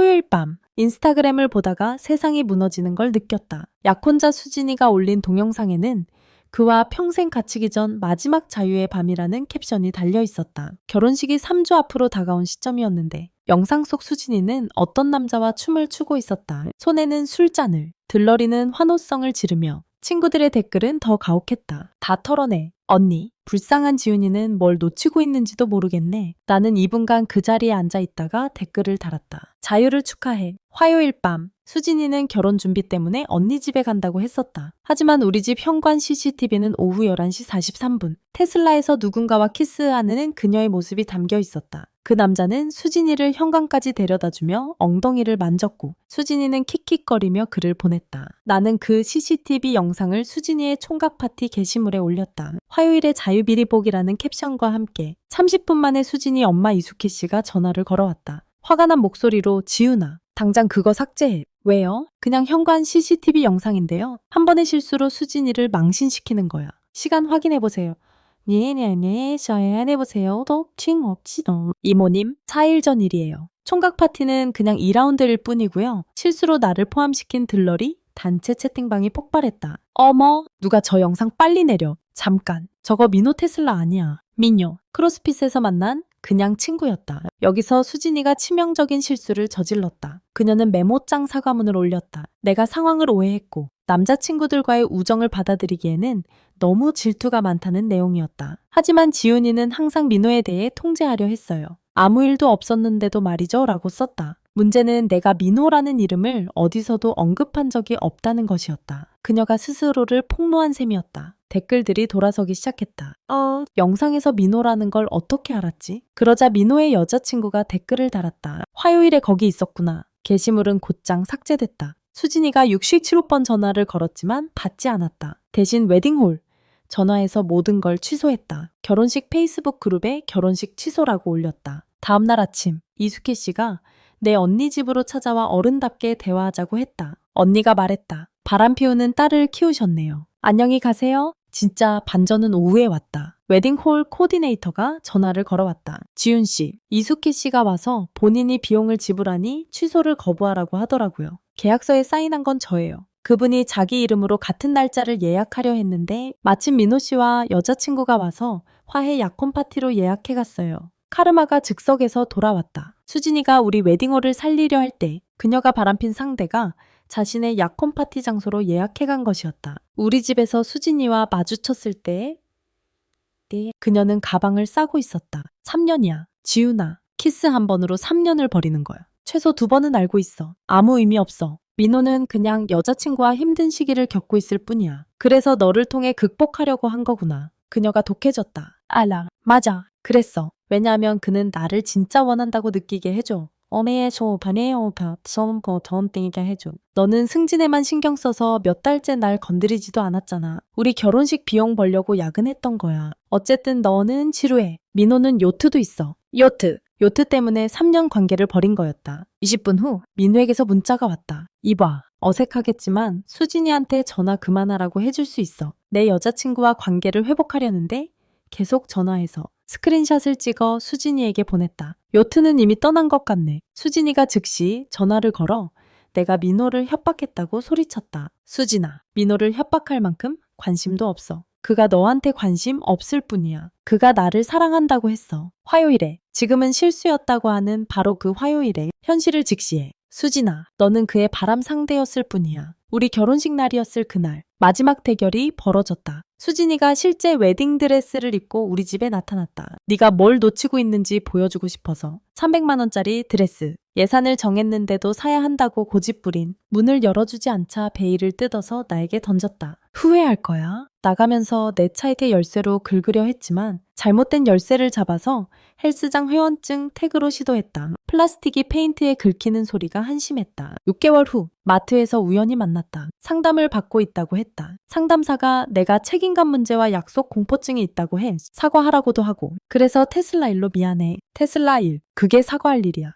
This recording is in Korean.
토요일 밤 인스타그램을 보다가 세상이 무너지는 걸 느꼈다. 약혼자 수진이가 올린 동영상에는 그와 평생 갇히기 전 마지막 자유의 밤이라는 캡션이 달려 있었다. 결혼식이 3주 앞으로 다가온 시점이었는데 영상 속 수진이는 어떤 남자와 춤을 추고 있었다. 손에는 술잔을, 들러리는 환호성을 지르며 친구들의 댓글은 더 가혹했다. 다 털어내. 언니, 불쌍한 지훈이는 뭘 놓치고 있는지도 모르겠네. 나는 2분간 그 자리에 앉아 있다가 댓글을 달았다. 자유를 축하해. 화요일 밤, 수진이는 결혼 준비 때문에 언니 집에 간다고 했었다. 하지만 우리 집 현관 CCTV는 오후 11시 43분. 테슬라에서 누군가와 키스하는 그녀의 모습이 담겨 있었다. 그 남자는 수진이를 현관까지 데려다 주며 엉덩이를 만졌고 수진이는 킥킥거리며 글을 보냈다. 나는 그 CCTV 영상을 수진이의 총각 파티 게시물에 올렸다. 화요일에 자유비리복이라는 캡션과 함께 30분 만에 수진이 엄마 이수키 씨가 전화를 걸어왔다. 화가 난 목소리로 지훈아, 당장 그거 삭제해. 왜요? 그냥 현관 CCTV 영상인데요. 한 번의 실수로 수진이를 망신시키는 거야. 시간 확인해보세요. 네네네, 셔야 해보세요. 독칭 없지도. 이모님, 4일 전 일이에요. 총각 파티는 그냥 2라운드일 뿐이고요. 실수로 나를 포함시킨 들러리 단체 채팅방이 폭발했다. 어머, 누가 저 영상 빨리 내려. 잠깐. 저거 미노 테슬라 아니야. 민요. 크로스핏에서 만난 그냥 친구였다. 여기서 수진이가 치명적인 실수를 저질렀다. 그녀는 메모장 사과문을 올렸다. 내가 상황을 오해했고 남자친구들과의 우정을 받아들이기에는 너무 질투가 많다는 내용이었다. 하지만 지훈이는 항상 민호에 대해 통제하려 했어요. 아무 일도 없었는데도 말이죠 라고 썼다. 문제는 내가 민호라는 이름을 어디서도 언급한 적이 없다는 것이었다. 그녀가 스스로를 폭로한 셈이었다. 댓글들이 돌아서기 시작했다. 어, 영상에서 민호라는 걸 어떻게 알았지? 그러자 민호의 여자친구가 댓글을 달았다. 화요일에 거기 있었구나. 게시물은 곧장 삭제됐다. 수진이가 67호번 전화를 걸었지만 받지 않았다. 대신 웨딩홀, 전화해서 모든 걸 취소했다. 결혼식 페이스북 그룹에 결혼식 취소라고 올렸다. 다음날 아침, 이수키 씨가 내 언니 집으로 찾아와 어른답게 대화하자고 했다. 언니가 말했다. 바람 피우는 딸을 키우셨네요. 안녕히 가세요. 진짜 반전은 오후에 왔다. 웨딩홀 코디네이터가 전화를 걸어왔다. 지훈 씨, 이수키 씨가 와서 본인이 비용을 지불하니 취소를 거부하라고 하더라고요. 계약서에 사인한 건 저예요. 그분이 자기 이름으로 같은 날짜를 예약하려 했는데 마침 민호 씨와 여자친구가 와서 화해 약혼 파티로 예약해 갔어요. 카르마가 즉석에서 돌아왔다. 수진이가 우리 웨딩홀을 살리려 할 때 그녀가 바람핀 상대가 자신의 약혼 파티 장소로 예약해 간 것이었다. 우리 집에서 수진이와 마주쳤을 때 네, 그녀는 가방을 싸고 있었다. 3년이야. 지훈아, 키스 한 번으로 3년을 버리는 거야. 최소 두 번은 알고 있어. 아무 의미 없어. 민호는 그냥 여자친구와 힘든 시기를 겪고 있을 뿐이야. 그래서 너를 통해 극복하려고 한 거구나. 그녀가 독해졌다. 알아. 맞아. 그랬어. 왜냐하면 그는 나를 진짜 원한다고 느끼게 해줘. 어메에서 반에어 밥섬거 던땡이게 해줘. 너는 승진에만 신경 써서 몇 달째 날 건드리지도 않았잖아. 우리 결혼식 비용 벌려고 야근했던 거야. 어쨌든 너는 지루해. 민호는 요트도 있어. 요트. 요트 때문에 3년 관계를 벌인 거였다. 20분 후 민호에게서 문자가 왔다. 이봐. 어색하겠지만 수진이한테 전화 그만하라고 해줄 수 있어. 내 여자친구와 관계를 회복하려는데 계속 전화해서 스크린샷을 찍어 수진이에게 보냈다. 요트는 이미 떠난 것 같네. 수진이가 즉시 전화를 걸어 내가 민호를 협박했다고 소리쳤다. 수진아, 민호를 협박할 만큼 관심도 없어. 그가 너한테 관심 없을 뿐이야. 그가 나를 사랑한다고 했어. 화요일에. 지금은 실수였다고 하는 바로 그 화요일에 현실을 직시해. 수진아, 너는 그의 바람 상대였을 뿐이야. 우리 결혼식 날이었을 그날 마지막 대결이 벌어졌다. 수진이가 실제 웨딩 드레스를 입고 우리 집에 나타났다. 네가 뭘 놓치고 있는지 보여주고 싶어서 300만 원짜리 드레스. 예산을 정했는데도 사야 한다고 고집부린 문을 열어주지 않자 베일을 뜯어서 나에게 던졌다. 후회할 거야. 나가면서 내 차이테 열쇠로 긁으려 했지만 잘못된 열쇠를 잡아서 헬스장 회원증 태그로 시도했다. 플라스틱이 페인트에 긁히는 소리가 한심했다. 6개월 후 마트에서 우연히 만났다. 상담을 받고 있다고 했다. 상담사가 내가 책임감 문제와 약속 공포증이 있다고 해. 사과하라고도 하고. 그래서 테슬라 일로 미안해. 테슬라 일. 그게 사과할 일이야.